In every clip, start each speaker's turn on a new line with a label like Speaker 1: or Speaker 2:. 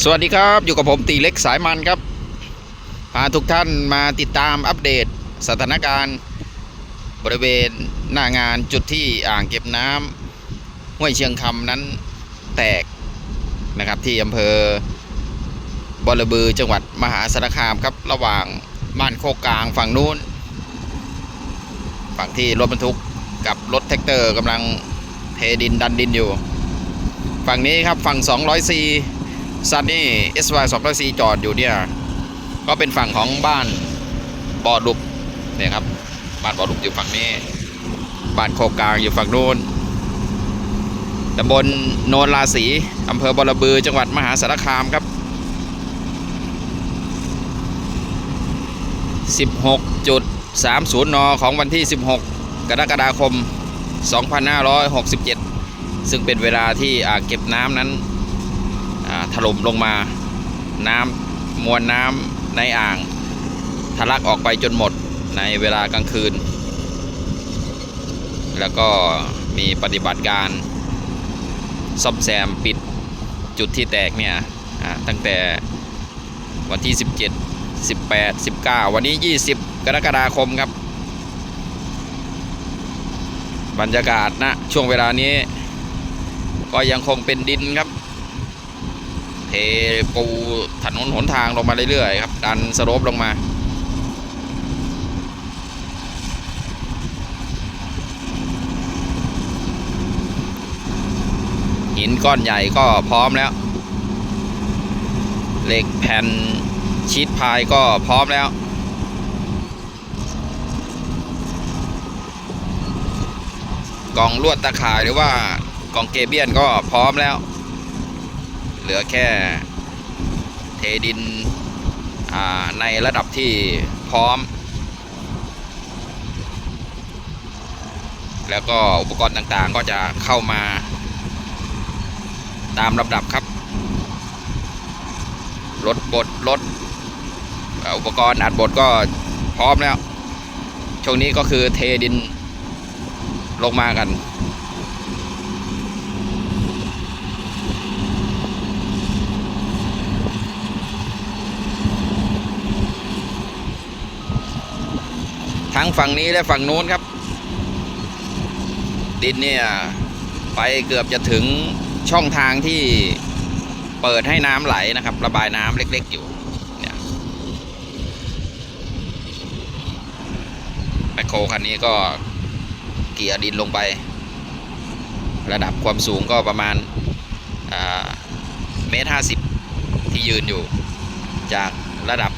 Speaker 1: สวัสดีครับอยู่กับผมตีเล็กสายมันครับพาทุกท่านมาติดตามอัปเดตสถานการณ์บริเวณหน้างานจุดที่อ่างเก็บน้ำห้วยเชียงคำนั้นแตกนะครับที่อำเภอบอระบือจังหวัดมหาสารคามครับระหว่างบ้านโคกกลางฝั่งนู้น ฝั่งที่รถบรรทุกกับรถแท็กเตอร์กำลังเทดินดันดินอยู่ ฝั่งนี้ครับฝั่ง200 ซันนี่ SY 204จอดอยู่เนี่ยก็เป็นฝั่งของบ้านบ่อดุบเนี่ยครับบ้านบ่อดุบอยู่ฝั่งนี้บ้านโคกกลางอยู่ฝั่งโน้นตำบลโนนราศีอำเภอบอระบือจังหวัดมหาสารคามครับ 16.30 น ของวันที่ 16 กรกฎาคม 2567 ซึ่งเป็นเวลาที่อ่างเก็บน้ำนั้น ถล่มลงมา น้ำมวลน้ำในอ่างทะลักออกไปจนหมดในเวลากลางคืน แล้วก็มีปฏิบัติการซ่อมแซมปิดจุดที่แตกเนี่ยตั้งแต่วันที่ 17 18 19 วันนี้ 20 กรกฎาคมครับ บรรยากาศณนะช่วงเวลานี้ ก็ยังคงเป็นดินครับ เทปูถนนหนทางลงมาเรื่อยๆครับดันสโลปลงมา หินก้อนใหญ่ก็พร้อมแล้ว เหล็กแผ่นชีตพายก็พร้อมแล้วกล่องลวดตะข่ายหรือว่ากล่องเกเบียนก็พร้อมแล้ว เหลือแค่เทดินในระดับที่พร้อม แล้วก็อุปกรณ์ต่างๆก็จะเข้ามาตามลำดับครับรถบดรถอุปกรณ์อัดบดก็พร้อมแล้ว ช่วงนี้ก็คือเทดินลงมากัน ทั้งฝั่งนี้และฝั่งนู้นครับ ดินเนี่ยไปเกือบจะถึงช่องทางที่เปิดให้น้ำไหลนะครับ ระบายน้ำเล็ก ๆ อยู่เนี่ยแมคโครคันนี้ก็เกี่ยดินลงไป ระดับความสูงก็ประมาณเมตรห้าสิบที่ยืนอยู่ จากระดับ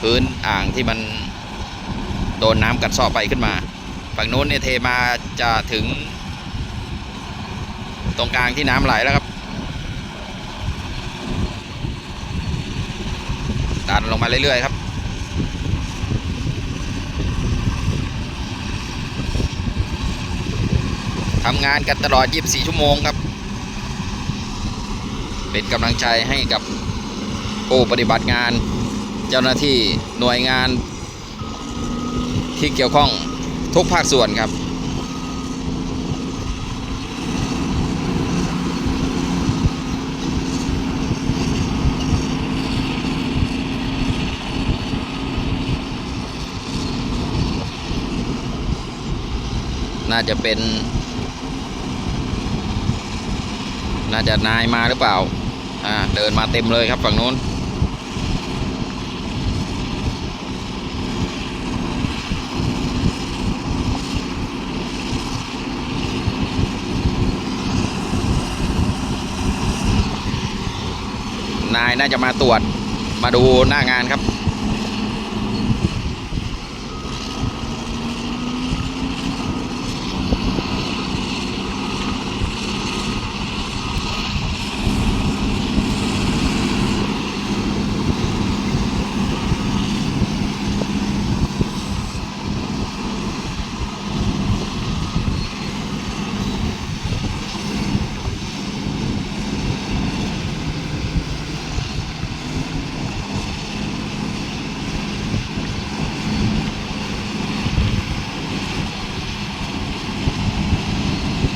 Speaker 1: พื้นอ่างที่มัน โดนน้ำกัดเซาะไปขึ้นมา ฝั่งนู้นเนี่ยเทมาจะถึง ตรงกลางที่น้ำไหลแล้วครับ ดันลงมาเรื่อยๆครับทำงานกันตลอด 24 ชั่วโมงครับ เป็นกำลังใจให้กับผู้ปฏิบัติงาน เจ้าหน้าที่หน่วยงาน ที่เกี่ยวข้องทุกภาคส่วนครับ น่าจะเป็น น่าจะนายมาหรือเปล่า อ่า เดินมาเต็มเลยครับฝั่งนู้น นายน่าจะมาตรวจมาดูหน้างานครับ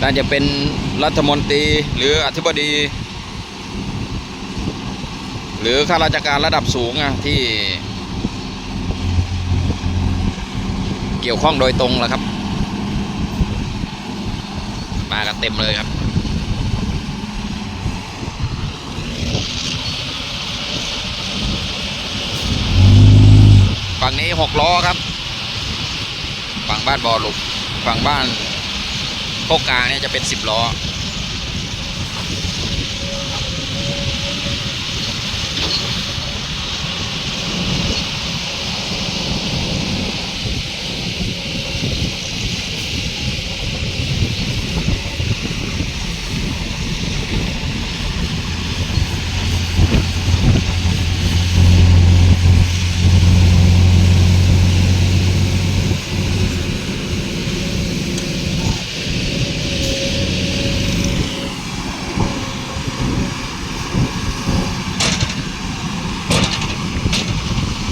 Speaker 1: น่าจะเป็นรัฐมนตรีหรืออธิบดี หรือข้าราชการระดับสูงอะที่ เกี่ยวข้องโดยตรงแหละครับ มากันเต็มเลยครับฝั่งนี้หกล้อครับ ฝั่งบ้านบอหลุกฝั่งบ้าน โคกกลางเนี่ยจะเป็นสิบล้อ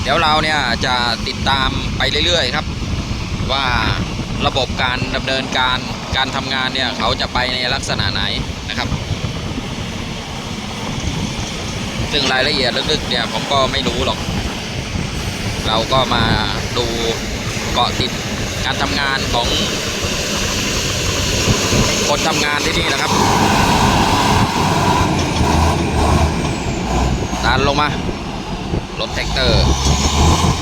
Speaker 1: เดี๋ยวเราเนี่ยจะติดตามไปเรื่อยๆครับ ว่าระบบการดำเนินการการทำงานเนี่ยเขาจะไปในลักษณะไหนนะครับ ซึ่งรายละเอียดลึกๆเนี่ยผมก็ไม่รู้หรอก เราก็มาดูเกาะติดการทำงานของคนทำงานที่นี่นะครับดันลงมา ถแท็กเตอร์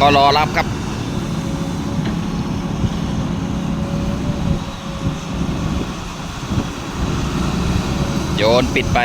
Speaker 1: ก็รอรับครับ โยนปิดไป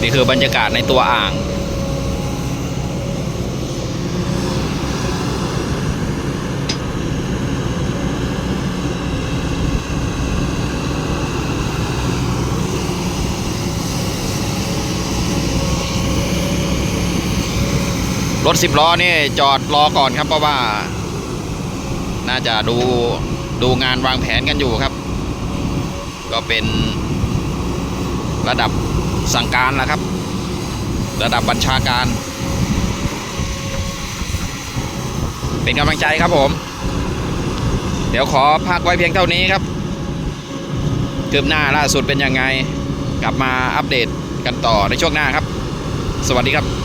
Speaker 1: นี่คือบรรยากาศในตัวอ่าง รถสิบล้อนี่จอดรอก่อนครับเพราะว่า น่าจะดูดูงานวางแผนกันอยู่ครับ ก็เป็นระดับ สั่งการนะครับ ระดับบัญชาการ เป็นกำลังใจครับผม เดี๋ยวขอพักไว้เพียงเท่านี้ครับคืบหน้าล่าสุดเป็นยังไง กลับมาอัปเดตกันต่อในช่วงหน้าครับ สวัสดีครับ